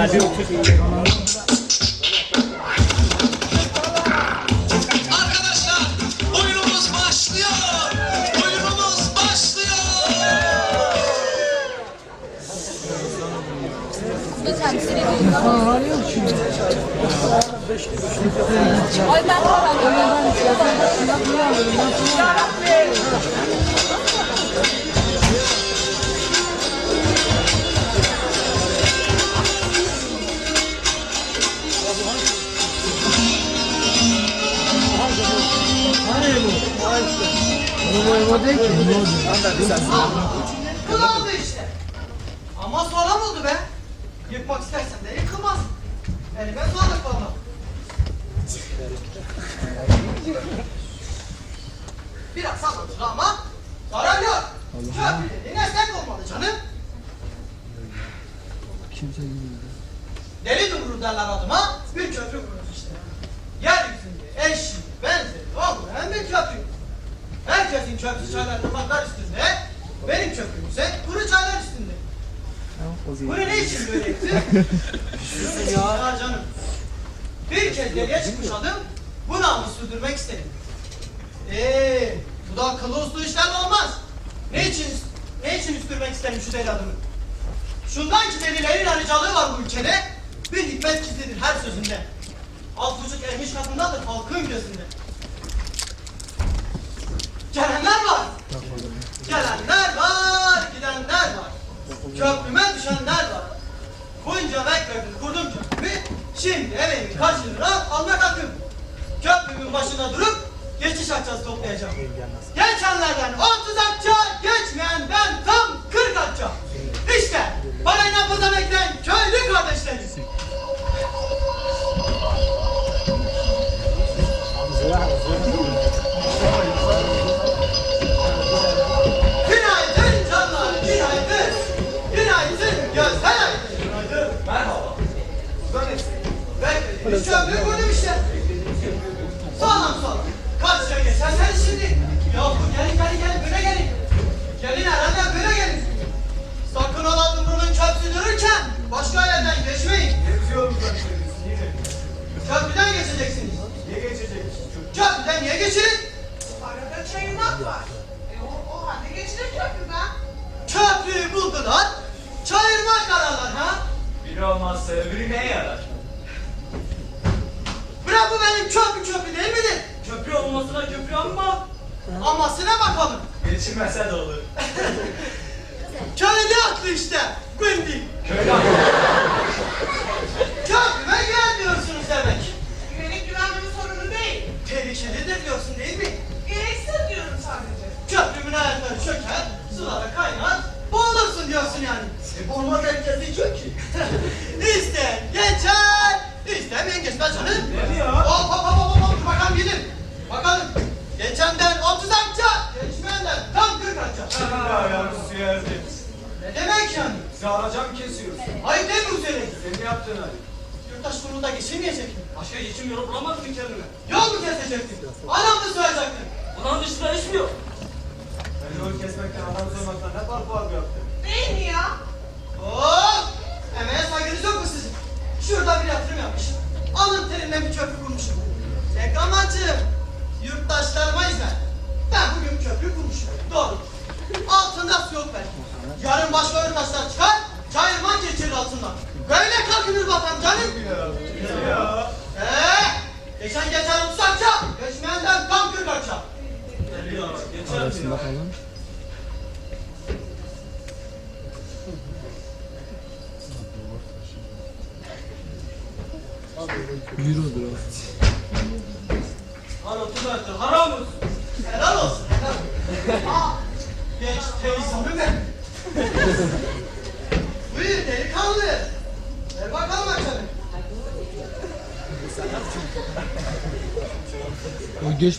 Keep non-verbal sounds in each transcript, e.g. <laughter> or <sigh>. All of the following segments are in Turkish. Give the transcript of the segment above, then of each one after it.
Arkadaşlar Ay ben Kılandı işte. Ama sağlam oldu be. Yıkmak istersen de yıkılmaz. Elime sağlık valla. Biraz sallanır ama zarar yok. Köprü dediğin esnek olmalı canım. Deli dumru derler adıma bir köprü kurulur işte. Yeryüzünde eşi, benzeri olmayan bir köprü. Herkesin köprü çaylar ırmaklar üstünde, benim köprüm ise kuru çaylar üstünde. Bunu ne için böyle yaptı? <laughs> ya canım. Bir kez geriye çıkmış adım, bu namı sürdürmek istedim. Eee, bu da akıllı uslu işler olmaz. Ne için, ne için üstürmek isterim şu deli adımı? Şundan ki delilerin ayrıcalığı var bu ülkede, bir hikmet gizlidir her sözünde. Alt buçuk ermiş kadındadır halkın gözünde. Gelenler var. Gelenler var, gidenler var. Köprüme düşenler var. Bunca bekledim, kurdum köprümü. Şimdi evimin karşılığına almak hakkım. Başında durup geçiş akçası toplayacağım. Geçenlerden 30 akça, Köprüden niye geçin? Arada çayırmak var. E o, o halde geçilir köprüden. Köprüyü buldular. Çayırmak ararlar ha. Biri olmazsa öbürü neye yarar? Bırak bu benim köprü köprü değil midir? Köprü olmasına köprü ama Amasına bakalım. geçilmese de olur. Köylü haklı işte. Gündi. Köylü Köprüme gelmiyorsunuz demek. Güvenlik güvenmenin sorunu değil. Tehlikelidir diyorsun değil mi? Gereksiz diyorum sadece. Köprümün ayakları çöker, sulara kaynar, boğulursun diyorsun yani. E boğulma tehlikesi yok ki. <laughs> İsteyen geçer, istemeyen geçmez canım. Ne diyor? Hop hop hop hop hop, bakalım gidin. Bakalım. Geçenden 30 akça, geçmeyenden tam 40 akça. Ayağını suya ezdik. Ne demek yani? Bizi aracan kesiyorsun. Ayıp değil mi bu senin? Yaptığın ayıp. Yurttaş kurulunda geçirmeyecek mi? Başka geçim yolu bulamadın ki kendine. Yol mu kesecektin? Adam mı soyacaktın? Ulan dışına iş mi yok? Yol kesmekten adam soymaktan ne farkı var bu yaptığın? Değil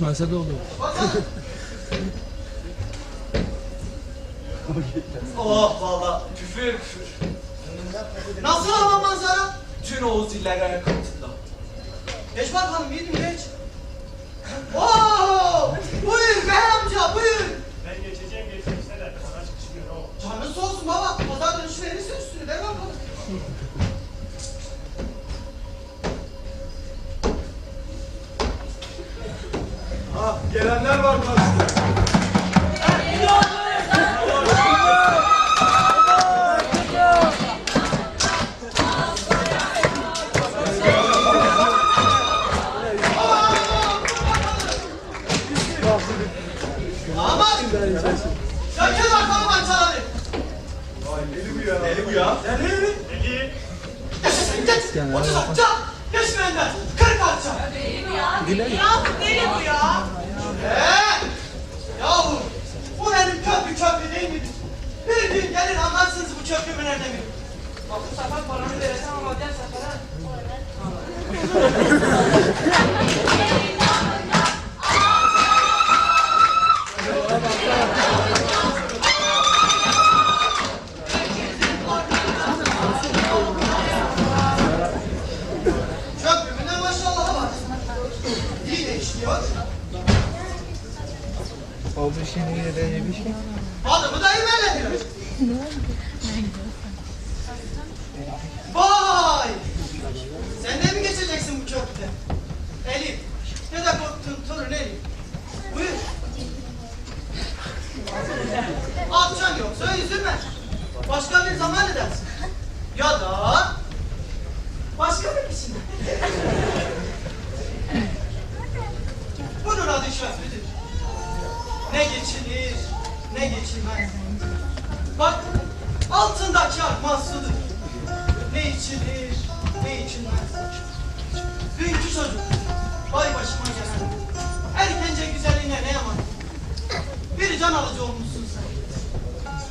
O geçmese de olur. Oh valla küfür küfür. Nasıl ama manzara? Tüm Oğuz illeri ayak altında. Geç bakalım yedim geç. Oo! Buyur bey amca buyur. Ben geçeceğim geçmişte de sana çıkışmıyor o. Canın sağ olsun baba. Pazar dönüşü verirse üstünü ver bakalım. Ah gelenler var. Aman! Çekil bakalım açaları. Deli bu ya. Deli bu ya. Deli. Deli. Yaşasın geç. Otuz atça. Geçmeyenler. Kırk atça. Ya deli bu ya. Eee! Yahu bu benim köprü köprü değil midir? Bir gün gelir anlarsınız bu köprümün nerede mi? Bak bu sefer paranı verirsen ama diğer sefere. <laughs> <laughs> O bir şey niye de bir şey? Adımı da imelediler. Vay! Sen de mi geçeceksin bu köprüde? Elif, ne de korktun torun Elif. Buyur. Akşam yoksa üzülme. Başka bir zaman edersin. Ya da başka bir kişinin. Bunun adı köprüdür. Ne geçilir, Bak, altındaki akmaz sudur. Ne içilir, ne içilmez. Dünkü çocuk, vay başıma gelen. Erkence güzelliğine ne yaman. Bir can alıcı olmuşsun sen.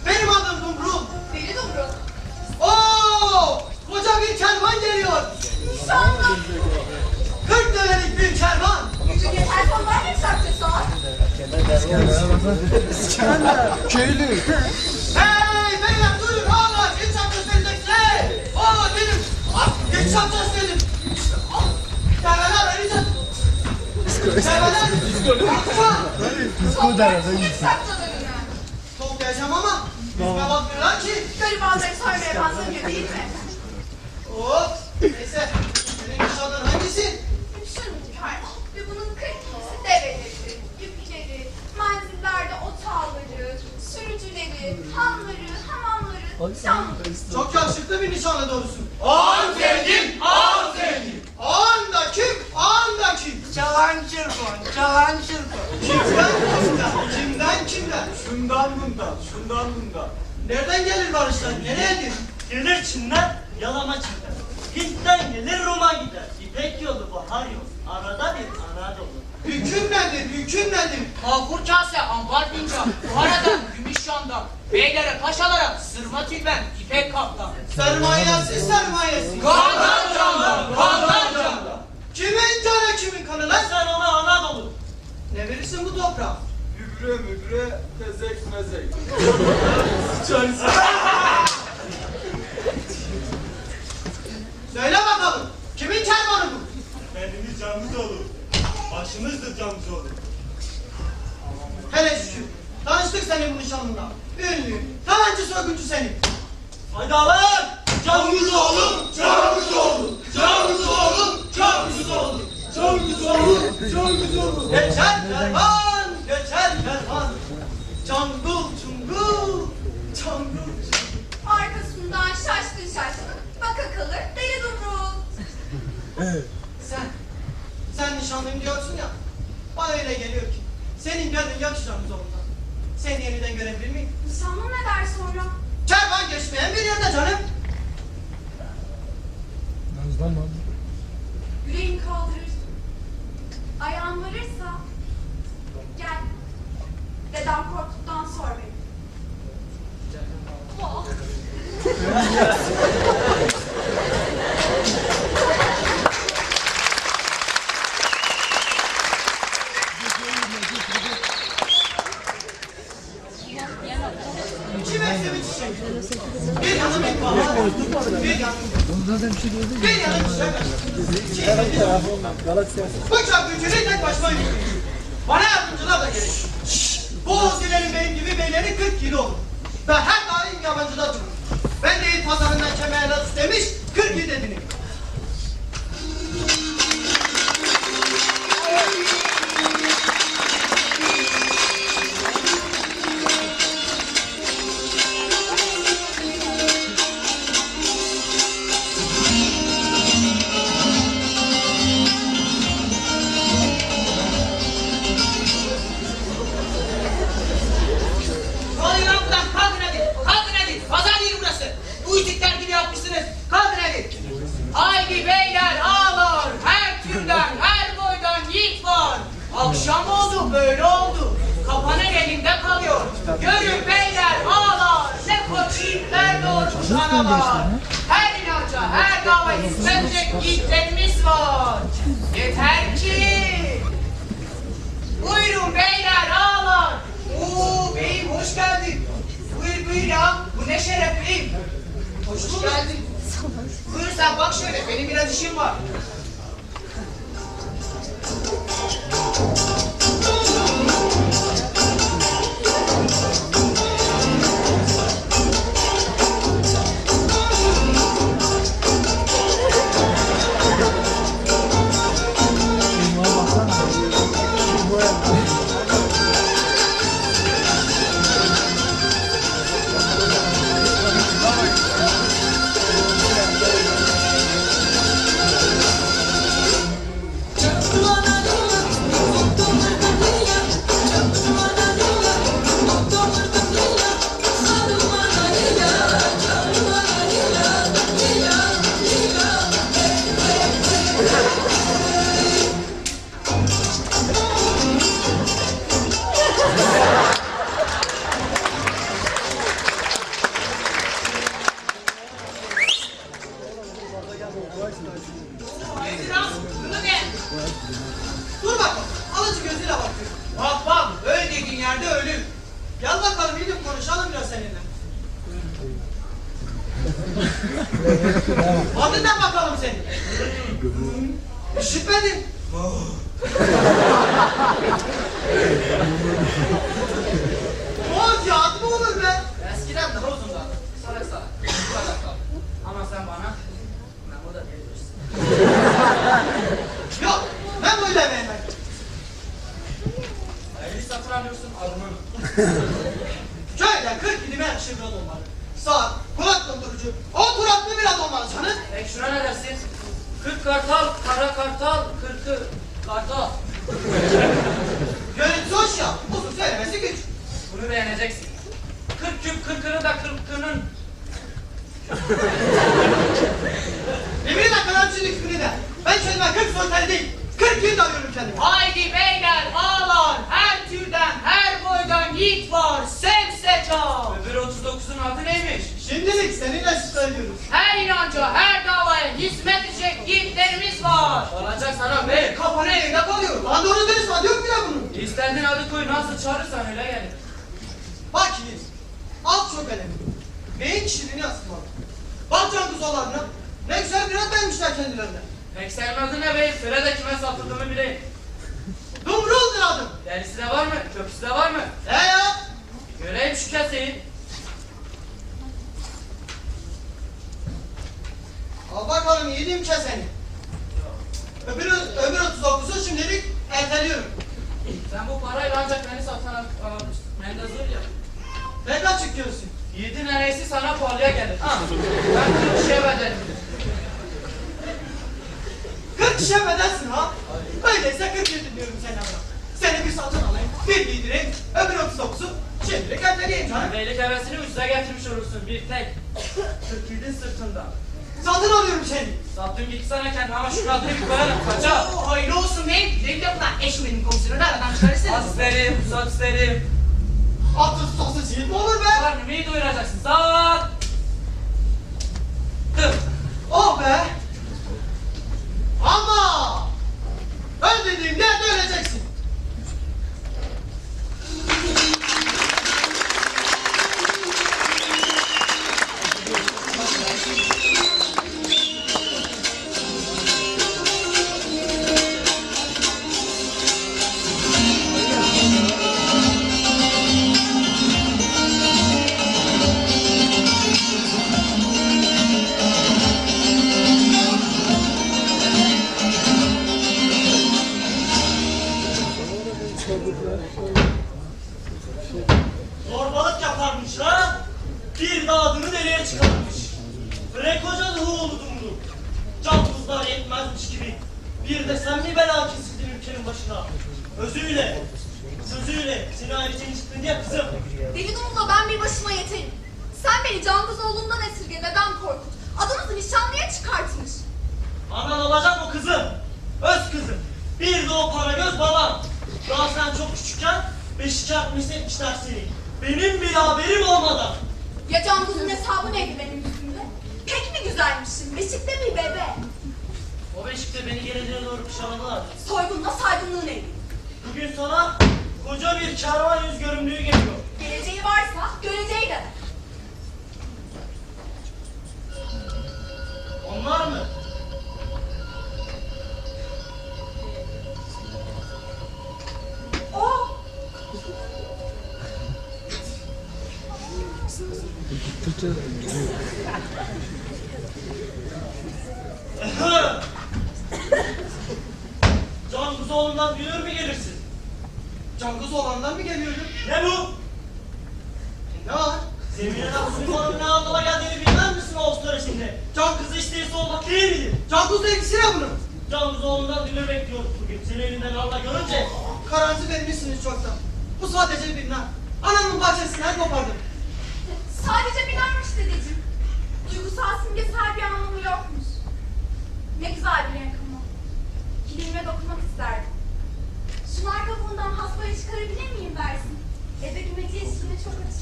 Benim adım Dumrul. Deli dumru. Oo, koca bir kervan geliyor. İnşallah. Kırk dönelik bir kervan. Köylü. Hey beyler duyun ağlar geç yapacağız dedikler. Aa dedim. Ah, geç dedim. Ah, Develer ölecek. Develer. Kalkma. Çok gerçekten saklanırım yani. Toplayacağım Çok yakışıklı bir nişanlı doğrusu. Ağam zengin, ağam zengin. Anda kim? Anda kim? Çalan çırpın, çalan çırpın. Kimden kimden? Kimden kimden? Şundan bundan, şundan bundan. Nereden gelir barışlar? Nereyedir? Gelir Çin'den, yalama Çin'den. Hint'ten gelir Rum'a gider. İpek yolu, bahar yolu. Arada bir Anadolu. Hüküm nedir? Hüküm nedir? Kalkur kase, ambar fincan, buharadan, gümüş yandan, beylere, paşalara, sırma tülben, ipek kaptan. Sermayesi sermayesi. Kandan candan, kandan candan. Kimin canı kimin kanı lan? Sen ona Anadolu. Ne verirsin bu toprağa? Gübre mübre, tezek mezek. Sıçan Söyle bakalım. Kimin kervanı bu? Kendimiz canımız olur. Başımızdır canımız olur. Hele şükür. Tanıştık senin bu nişanlınla. Ünlü, talancı soyguncu senin. Haydi alın. Canımız oğlum, canımız oğlum, canımız oğlum, canımız oğlum, canımız oğlum, canımız oğlum. Geçer kervan, geçer kervan. Cangul cungul, cungul. Arkasından şaşkın şaşkın, baka kalır deli dumru. Sen, sen nişanlıyım diyorsun ya. Bana öyle geliyor ki. Senin gönlün yakışacağımız ondan. Seni yeniden görebilir miyim? Nişanlım ne der sonra? Çarpan geçmeyen bir yerde canım. Nazlanma. Yüreğim kaldırır. Ayağım varırsa gel. Dedem korktu. Adına bakalım senin. Şüphedin. Oh. Haydi beyler ağlar her türden her boydan yiğit var sevse çal. Öbür 39'un adı neymiş? Şimdilik seninle söylüyoruz. Her inanca her davaya hizmet edecek yiğitlerimiz var. Olacak sana be. Kafana evde kalıyor. Lan doğru dürüst adı yok bile bunun. İstendiğin adı koy nasıl çağırırsan öyle gelir. Bak yiğit. Alt çok önemli. Beyin kişiliğini asmalı. Bak can kuzularına. Ne güzel bir vermişler kendilerine. Pek sevmezdi ne be? Söyle de kime satıldığını bileyim. Yumru aldım. Derisi de var mı? Köprüsü de var mı? He ya. Göreyim şu keseyi. Al bakalım yediğim keseni. Öbür, öbür 39'u şimdilik erteliyorum. Sen bu parayla ancak beni satın e, almıştın. Ben de zor ya. Ne kaç çıkıyorsun? Yedi neresi sana pahalıya gelir. Ha. Ben bunu bir şey bedelim. Üşenmezsin ha. Öyleyse 47 diyorum seni ama. Seni bir satın alayım, bir giydireyim, öbür 39'u çevirip erteleyeyim canım. Beylik hevesini ucuza getirmiş olursun bir tek. 47'in sırtında. Satın alıyorum seni. Sattığım iki sene kendime ama şu kadını bir koyarım kaça. Oo, oh, hayırlı olsun beyim. Dedim ya ulan eşmenin komisyonu da aradan çıkarırsın. Aslerim, soslerim. Atın sosu çiğit mi olur be? Karnımı iyi doyuracaksın. Sat. Kır. Oh be. Ama! Yerde öleceksin.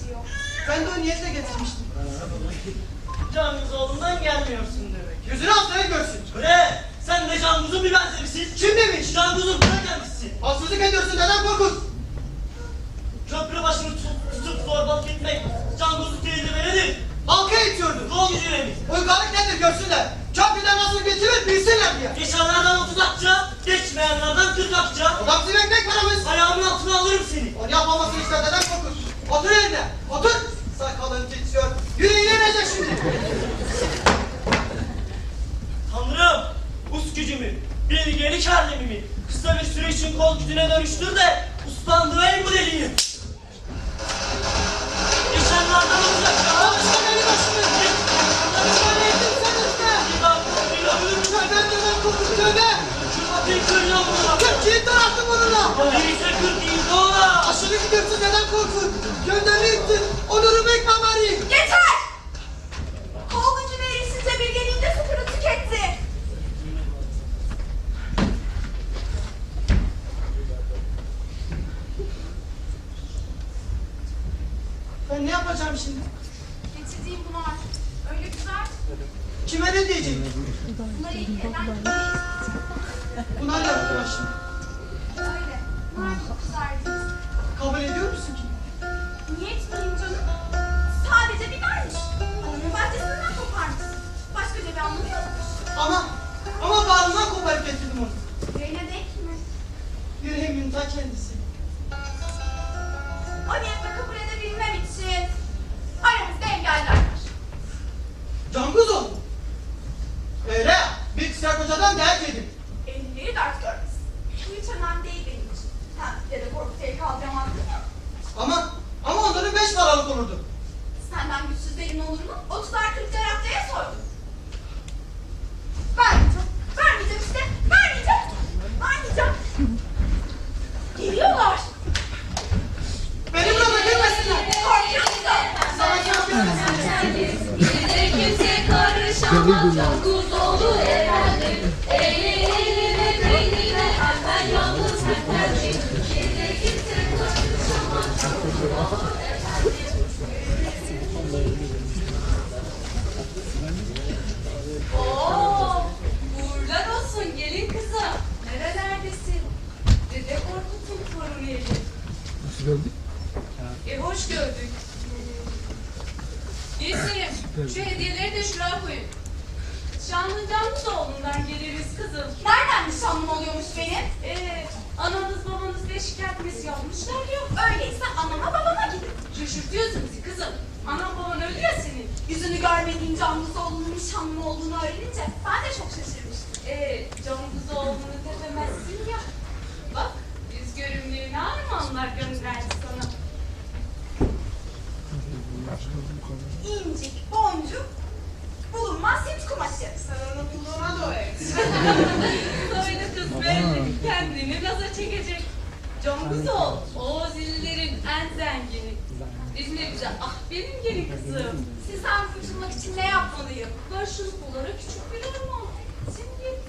Açıyor. Ben de o niyetle getirmiştim. Can Kuzoğlu'ndan gelmiyorsun demek. Yüzünü hastaya görsün. Bre! Sen de Can Kuz'un bir benzerisin. Kim demiş? Can Kuz'un bırak kendisisin. Haksızlık ediyorsun neden korkut? Köprü başını tutup, tutup zorbalık etmek Can Kuz'un tecrübeleri Halka itiyordun. Kol gücüyle mi? Uygarlık nedir görsünler. Köprüden nasıl geçilir bilsinler diye. Geçenlerden otuz akça, geçmeyenlerden kırk akça. Adam bizim ekmek paramız. Ayağımın altına alırım seni. Onu yapmamasını ister neden korkut? Otur yerine. Otur. Sakalın titriyor. Yüreği yenecek şimdi. Tanrım, us gücümü, bilgeli kendimi kısa bir süre için kol gücüne dönüştür de uslandığı en bu deliyim. Geçenlerden otuz akça. Aşırı gidiyorsun neden korkut? Gönderme ittin. Onurumu ekmem bari. Bir kısa kocadan E hoş gördük. Gülsünüm, şu hediyeleri de şuraya koyun. Şanlıcamız oğlundan geliriz kızım. Nereden nişanlım oluyormuş benim? Ee, ananız babanız beş şikayetmesi yapmışlar diyor. Öyleyse anama babama gidin. Şaşırtıyorsun bizi kızım. Anam baban öldü ya senin. Yüzünü görmediğin Canbuzoğlu'nun nişanlı olduğunu öğrenince ben de çok şaşırmıştım. Ee, Canbuzoğlu'nu dememezsin ya. Bak, yüz görümlüğüne armağanlar gönderdi. İncik, boncuk, bulunmaz hint kumaşı. Sen onu bulduğuna da Söyle kız belli kendini naza çekecek. Canguzoğlu, o zillerin en zengini. Bizimle güzel, ah benim gelin kızım. Sizden kurtulmak için ne yapmalıyım? Karşılıklı olarak küçük bir armağan. Şimdi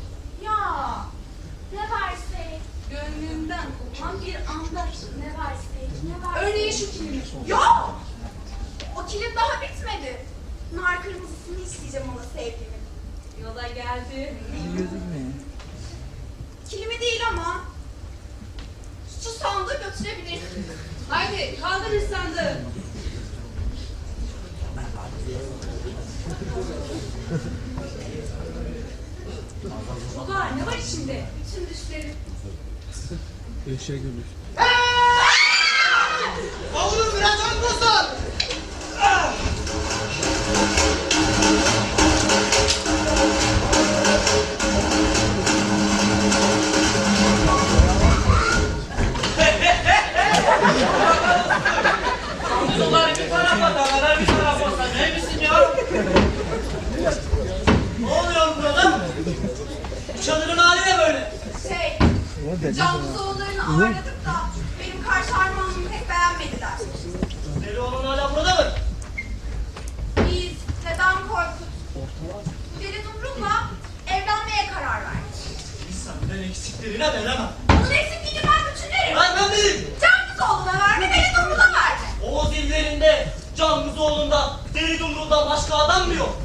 Ya ne versek, gönlümden kopan bir andaç. ne versek, ne versek. Örneğin şu kilimi. Yok! O kilit daha bitmedi. Nar kırmızısını isteyeceğim ona sevdiğimin. Yola geldi. Gözükmüyor. Kilimi değil ama şu sandığı götürebilirsin. Haydi kaldır sandığı. Ulan ne var içinde? Bütün düşlerim. Eşek ölür. Çadırın hali ne böyle? Şey, Canlızoğullarını ağırladık da benim karşı armağanımı pek beğenmediler. Deli oğlun hala burada mı? Biz, dedem Korkut, deli Dumrul'la evlenmeye karar verdik. Senden eksiklerine veremem. Onun eksikliğini ben bütünlerim. Ben ben değilim. Canlızoğlu'na verdi, deli Dumrul'a verdi. Oğuz illerinde Canguzoğlu'nda Deli Dumru'dan başka adam mı yok?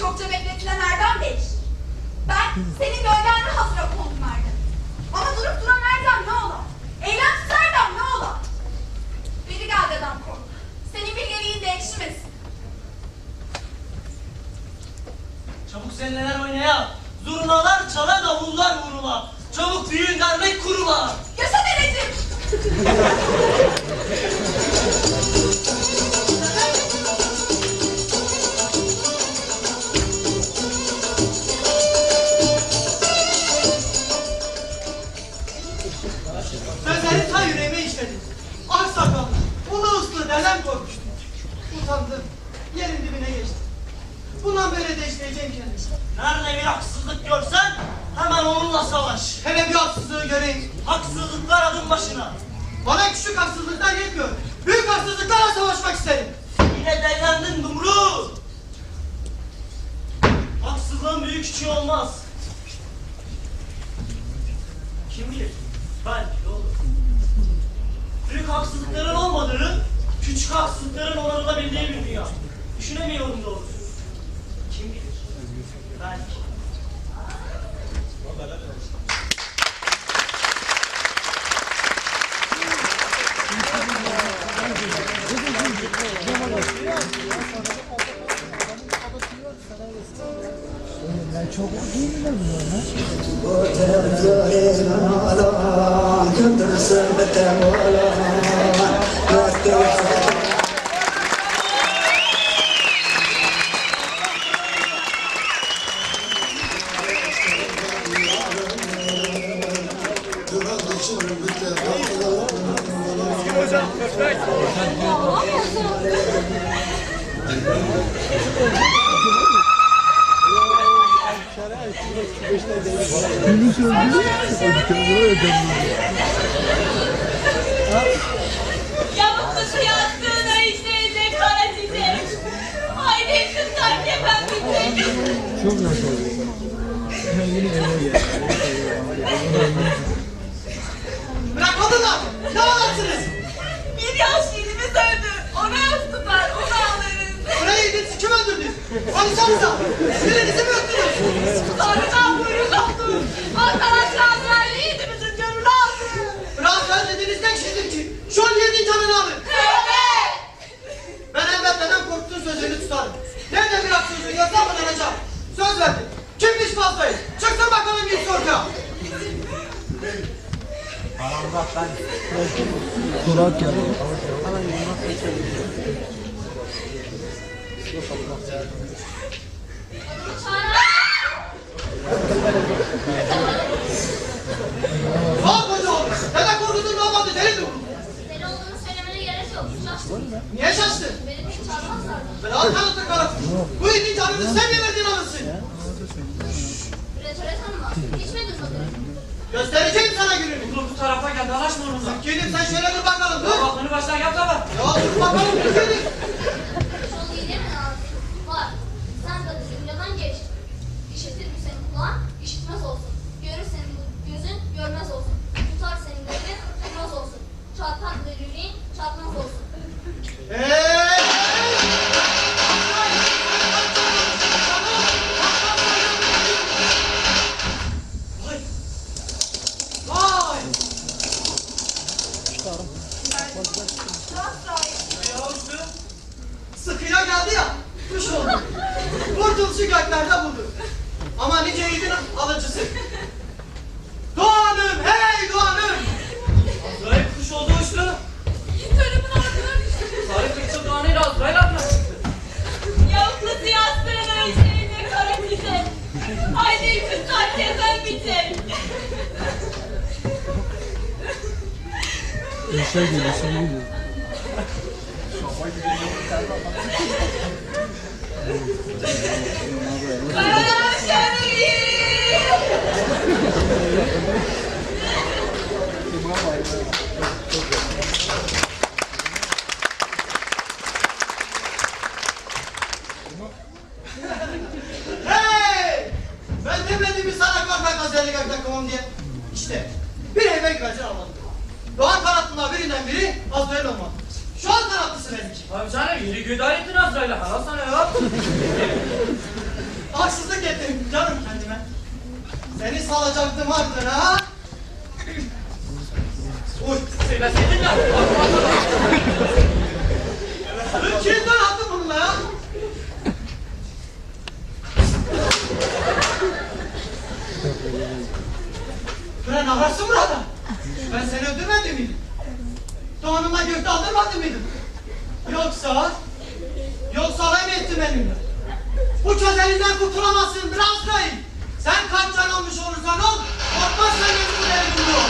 Çokça bekletilen Erdem değil. Ben senin gölgenle hazıra kondum Erdem. Ama durup duran Erdem ne ola? Eylemsiz Erdem ne ola? Biri gel dedem kork. Senin bilgeliğin de ekşimesin. Çabuk seneler oynaya. Zurnalar çala davullar vurula. Çabuk düğün dernek kurula. Yaşa dedeciğim. <laughs> ulu uslu dedem korkmuştu. Utandım, yerin dibine geçtim. Bundan böyle de işleyeceğim kendimi. Nerede bir haksızlık görsen hemen onunla savaş. Hele bir haksızlığı göreyim. Haksızlıklar adım başına. Bana küçük haksızlıklar yetmiyor. Büyük haksızlıklarla savaşmak isterim. Yine delendin Dumru. Haksızlığın büyük küçüğü olmaz. Beni söyledi. Hadi kendine yakın. Yavuk kızı yattığına işleyecek kara çiçek. Haydi kızlar ben bitecek. Çok oluyor? Yine eve geldi. Ne anlatsınız? Bir yaş yerimiz öldü. Ona yazdılar. Onu alırız. Burayı yediniz kim öldürdü? Konuşsanıza. Birinizi mi öldürdünüz? Sonradan buyruk oldu. Arkadaşlar söyleydi bütün gönül aldı. Rahat rahat dediğiniz tek şeydir ki şu an yediğin canını alın. Evet. Ben elbette korktuğun sözünü tutarım. Nerede bir haksızlığı yazamadan açacağım. Söz verdim. Kimmiş fazlayı? Çıksın bakalım ortaya. Durak geldi. Al Neden korkutun ne olmadı deli dur. Deli olduğunu söylemene gerek yok. Şaştın. Niye şaştın? Benim hiç çalmazlar. Ben al kanıtlı karı. Bu yiğidin canını sen mi verdin alırsın? Reçöre tanıma. Hiç mi duymadın? Göstereceğim sana gününü. Dur bu tarafa gel dalaşma onunla. Gelin sen şöyle dur bakalım dur. Aklını baştan yap da bak. Ya dur bakalım dur gelin. Çok iyi değil mi Nazlı? Var. Sen de dünyadan geç. İşitir mi senin kulağın? İşitmez olsun. Görür senin gözün? Görmez olsun. Tutar senin gözün? Tutmaz olsun. Çarpar yüreğin? Çarpmaz olsun. Hey! Gökten kovam diye? İşte bir eve güvercin almadım. Doğan kanatlılar birinden biri Azrail olmadı. Şu an kanatlısı benimki. Abi canım yeri güdar ettin Azrail'e. Hala sana ya. <laughs> Haksızlık ettim canım kendime. Seni salacaktım ardına. Uy! Söyleseydin ya. Kimden attın bununla ya? Bre ne varsın burada? Ben seni öldürmedim miydim? Doğanımla gökte aldırmadım mıydım? Yoksa... Yoksa alay mı ettin benimle? Bu çözelinden kurtulamazsın biraz Rahim. Sen kaç can olmuş olursan ol, korkmazsan beni bu deli